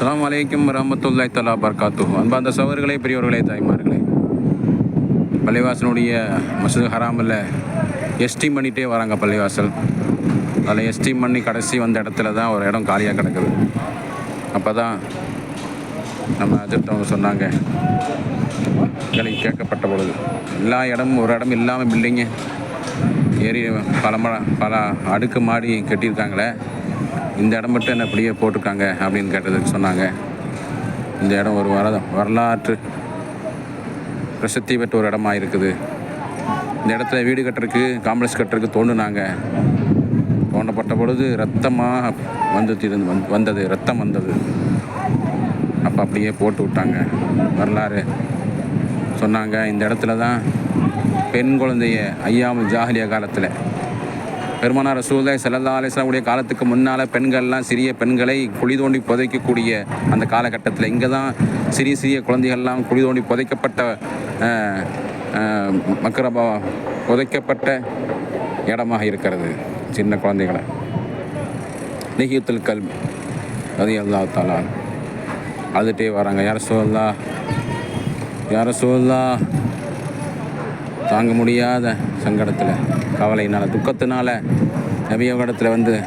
அஸ்லாம் அலைக்கும் வரமத்துல்லாய் தலா பர்காத்து அன்பாந்த சவர்களே பெரியவர்களே தாய்மார்களே. பள்ளிவாசனுடைய மசூது ஹராமில் எஸ்டீம் பண்ணிகிட்டே வராங்க பள்ளிவாசல். அதில் எஸ்டீம் பண்ணி கடைசி வந்த இடத்துல தான் ஒரு இடம் காலியாக கிடக்குது. அப்போ தான் நம்ம அஜித்தவங்க சொன்னாங்க எங்களுக்கு கேட்கப்பட்ட பொழுது. எல்லா இடமும் ஒரு இடம் இல்லாமல் பில்டிங்கு ஏறி பல ம பல அடுக்கு மாடி கட்டியிருக்காங்களே. இந்த இடம் மட்டும் என்ன அப்படியே போட்டிருக்காங்க அப்படின்னு கேட்டதுக்கு சொன்னாங்க. இந்த இடம் ஒரு வர வரலாற்று பிரசித்தி பெற்ற ஒரு இடமா இருக்குது. இந்த இடத்துல வீடு கட்டுறதுக்கு காம்ப்ளெக்ஸ் கட்டுறதுக்கு தோண்டினாங்க. தோண்டப்பட்ட பொழுது ரத்தமாக வந்து திருந்து வந்தது ரத்தம் வந்தது. அப்போ அப்படியே போட்டு விட்டாங்க. வரலாறு சொன்னாங்க. இந்த இடத்துல தான் பெண் குழந்தைய ஐயாமல் ஜாஹலியா காலத்தில் பெருமானார் ரசூலுல்லாஹி செல்லல்லா அலிஸ்லாமுடைய காலத்துக்கு முன்னால் பெண்கள்லாம் சிறிய பெண்களை குழி தோண்டி புதைக்கக்கூடிய அந்த காலகட்டத்தில் இங்கே தான் சிறிய சிறிய குழந்தைகள்லாம் குழி தோண்டி புதைக்கப்பட்ட மக்கரபா புதைக்கப்பட்ட இடமாக இருக்கிறது சின்ன குழந்தைகளை. நெகியத்தில் கல்வி அது எல்லா தாலா அழுதுகிட்டே வராங்க. யார சொல்லா யார சொல்லா தாங்க முடியாத சங்கடத்தில் கவலையினால் துக்கத்தினால நபியோகடத்தில் வந்து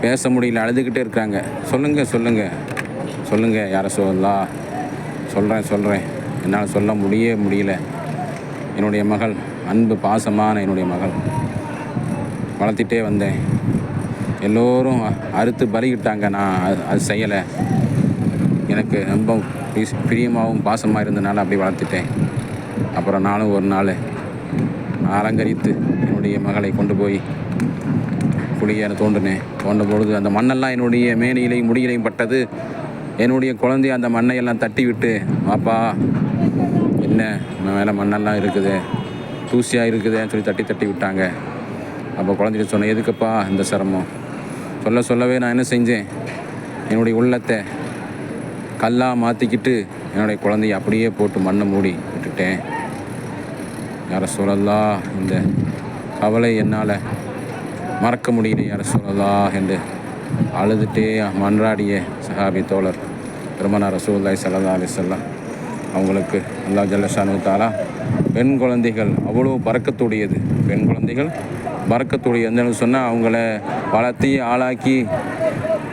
பேச முடியல அழுதுகிட்டே இருக்காங்க சொல்லுங்கள் சொல்லுங்கள் சொல்லுங்கள் யார சொல்லலாம் சொல்கிறேன் சொல்கிறேன் என்னால் சொல்ல முடிய முடியல. என்னுடைய மகள் அன்பு பாசமான என்னுடைய மகள். வளர்த்திட்டே வந்தேன். எல்லோரும் அறுத்து பலிக்கிட்டாங்க நான் அது- அது செய்யலை. எனக்கு ரொம்ப பிரியமாகவும் பாசமாக இருந்தனால அப்படி வளர்த்துட்டேன். அப்புறம் நானும் ஒரு நாள் அலங்கரித்து என்னுடைய மகளை கொண்டு போய் குழியை தோண்டினேன் தோண்டும் பொழுது அந்த மண்ணெல்லாம் என்னுடைய மேனியிலையும் முடியிலையும் பட்டது. என்னுடைய குழந்தை அந்த மண்ணை எல்லாம் தட்டி விட்டு பாப்பா என்ன மேலே மண்ணெல்லாம் இருக்குது. தூசியாக இருக்குதுன்னு சொல்லி தட்டி தட்டி விட்டாங்க. அப்போ குழந்தைகிட்ட சொன்னேன் எதுக்குப்பா இந்த சிரமம்? சொல்ல சொல்லவே நான் என்ன செஞ்சேன்? என்னுடைய உள்ளத்தை கல்லாக மாற்றிக்கிட்டு என்னுடைய குழந்தைய அப்படியே போட்டு மண்ணை மூடி விட்டுட்டேன். யார சொல்லலா இந்த கவலை என்னால் மறக்க முடியல யார சொல்லலா என்று. அழுதுகிட்டே மன்றாடிய சஹாபி தோழர் பெருமனார் ரசூல்லாய் சல்லா அலிசல்லாம் அவங்களுக்கு அல்லா ஜல்லஷானு தாலா பெண் குழந்தைகள் அவ்வளோ பறக்கத்துடையது. பெண் குழந்தைகள் பறக்கத்துடைய சொன்னால் அவங்கள வளர்த்தி ஆளாக்கி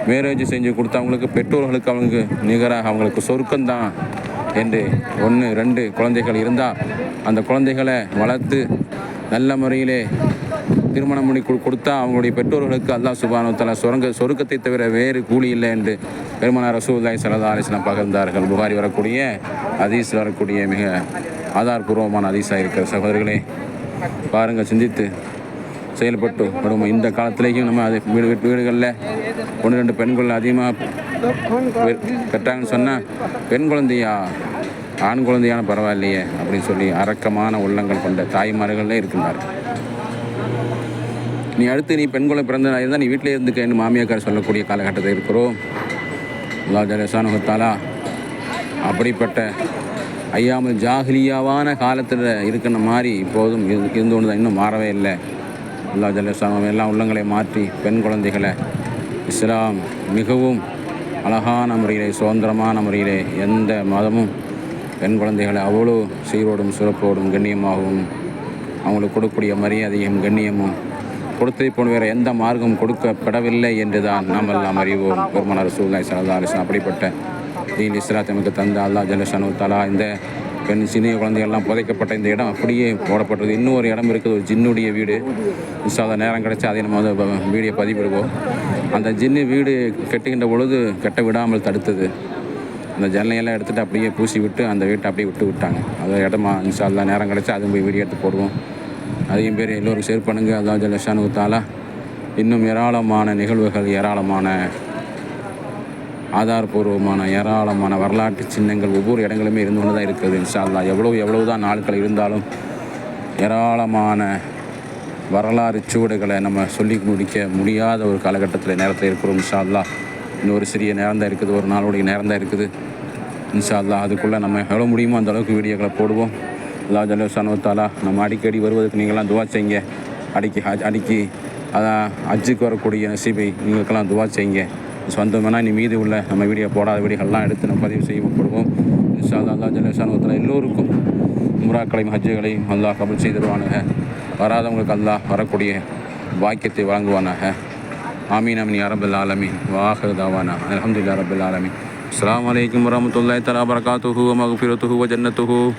மேரேஜ் செஞ்சு கொடுத்தவங்களுக்கு பெற்றோர்களுக்கு அவங்களுக்கு நிகராக அவங்களுக்கு சொருக்கம்தான். என்று ஒன்று ரெண்டு குழந்தைகள் இருந்தால் அந்த குழந்தைகளை வளர்த்து நல்ல முறையிலே திருமணம் பண்ணி கொடுத்தா அவங்களுடைய பெற்றோர்களுக்கு அல்லாஹ் சுபானுத்தலா சொரங்க சொருக்கத்தை தவிர வேறு கூலி இல்லை என்று பெருமனார் ரசூல்லாய் சலதா அலிஸ்லாம் பகிர்ந்தார்கள். புகாரி வரக்கூடிய ஹதீஸில் வரக்கூடிய மிக ஆதாரபூர்வமான அதீஸாக இருக்கிற சகோதரர்களே பாருங்கள் சிந்தித்து. செயல்பட்டு வரும். இந்த காலத்திலேயும் நம்ம அது வீடு வீடுகளில் ஒன்று ரெண்டு பெண்கள் அதிகமாக பெற்றாங்கன்னு சொன்னால் பெண் குழந்தையா? ஆண் குழந்தையான பரவாயில்லையே அப்படின்னு சொல்லி அரக்கமான உள்ளங்கள் கொண்ட தாய்மார்களே இருக்கின்றார்கள் நீ அடுத்து நீ பெண் குழந்தை பிறந்த இருந்தால் நீ வீட்டிலே இருந்துக்கன்னு மாமியாக்கார் சொல்லக்கூடிய காலகட்டத்தில் இருக்கிறோம். அல்லா ஜலசானுகத்தாலா அப்படிப்பட்ட ஐயாமல் ஜாகிலியாவான காலத்தில் இருக்கிற மாதிரி இப்போதும் இருந்து இருந்து கொண்டு தான் இன்னும் மாறவே இல்லை. அல்லா ஜல்லசாமம் எல்லாம் உள்ளங்களை மாற்றி பெண் குழந்தைகளை இஸ்லாம் மிகவும் அழகான முறையிலே சுதந்திரமான முறையிலே எந்த மதமும் பெண் குழந்தைகளை அவ்வளோ சீரோடும் சிறப்போடும் கண்ணியமாகவும் அவங்களுக்கு கொடுக்கக்கூடிய மரியாதையும் கண்ணியமும் கொடுத்ததை போன வேறு எந்த மார்க்கம் கொடுக்கப்படவில்லை என்று தான் நாம் எல்லாம் அறிவோம். பெருமனார் சூழ்நிலை சரதா அலிஸ்லாம் அப்படிப்பட்ட தீன் இஸ்லாத் நமக்கு தந்த அல்லா ஜலஷானு தலா இந்த பெண் சிறிய குழந்தைகள்லாம் புதைக்கப்பட்ட இந்த இடம் அப்படியே போடப்பட்டது இன்னும் ஒரு இடம் இருக்குது ஒரு ஜின்னுடைய வீடு. இன்ஷால்லா நேரம் கிடைச்சா அதை நம்ம வந்து ப- வீடியோ பதிவிடுவோம். அந்த ஜின்னு வீடு கெட்டுகின்ற பொழுது கெட்ட விடாமல் தடுத்தது. அந்த ஜன்னலையெல்லாம் எடுத்துகிட்டு அப்படியே பூசி விட்டு அந்த வீட்டை அப்படியே விட்டு விட்டாங்க. அது இடமா இன்ஷால்லா நேரம் கிடச்சா அதுவும் போய் வீடியோ எடுத்து போடுவோம். அதையும் பேர் எல்லோரும் ஷேர் பண்ணுங்கள் அதாவது ஜலஷானு தாலா இன்னும் ஏராளமான நிகழ்வுகள் ஏராளமான ஆதாரபூர்வமான ஏராளமான வரலாற்று சின்னங்கள் ஒவ்வொரு இடங்களுமே இருந்து கொண்டு தான் இருக்குது இன்ஷால்லா எவ்வளோ எவ்வளோ தான் நாட்கள் இருந்தாலும் ஏராளமான வரலாறு சுவடுகளை நம்ம சொல்லி முடிக்க முடியாத ஒரு காலகட்டத்தில் நேரத்தில் இருக்கிறோம் இன்ஷால்லா இன்னொரு சிறிய நேரம் தான் இருக்குது ஒரு நாளுடைய நேரம் தான் இருக்குது. இன்ஷால்லா அதுக்குள்ளே நம்ம எவ்வளோ முடியுமோ அந்த அளவுக்கு வீடியோக்களை போடுவோம். அல்லா ஜல்லசானுவத்தாலா நம்ம அடிக்கடி வருவதற்கு நீங்களாம் துவா செய்யுங்க. அடிக்கி அடிக்கி அதான் ஹஜ்ஜுக்கு வரக்கூடிய நசீபை நீங்களுக்கெல்லாம் துவா செய்யுங்க. சொந்தமெல்லாம் இனி மீதி உள்ள நம்ம வீடியோ போடாத வீடியோகள்லாம் எடுத்து நம்ம பதிவு செய்யப்படுவோம் இன்ஷா அல்லா அல்லா ஜல்லேஷானுவத்தில் எல்லோருக்கும் உம்ராக்களையும் ஹஜ்ஜுகளையும் அல்லாஹ் கபல் செய்திருவானாக வராதவங்களுக்கு அல்லாஹ் வரக்கூடிய வாக்கியத்தை வழங்குவானாக. ஆமீன் அமினி அரபுல் ஆலமீன். வாஹர்தாவானா அலமதுல்லா ரபுல் ஆலமீன். அஸ்லாம் வலைக்கம் வரமத்துல்லாய் தலா பரகாத்துஹூ மகுஃபிரத்துஹூ ஜன்னத்துஹூ.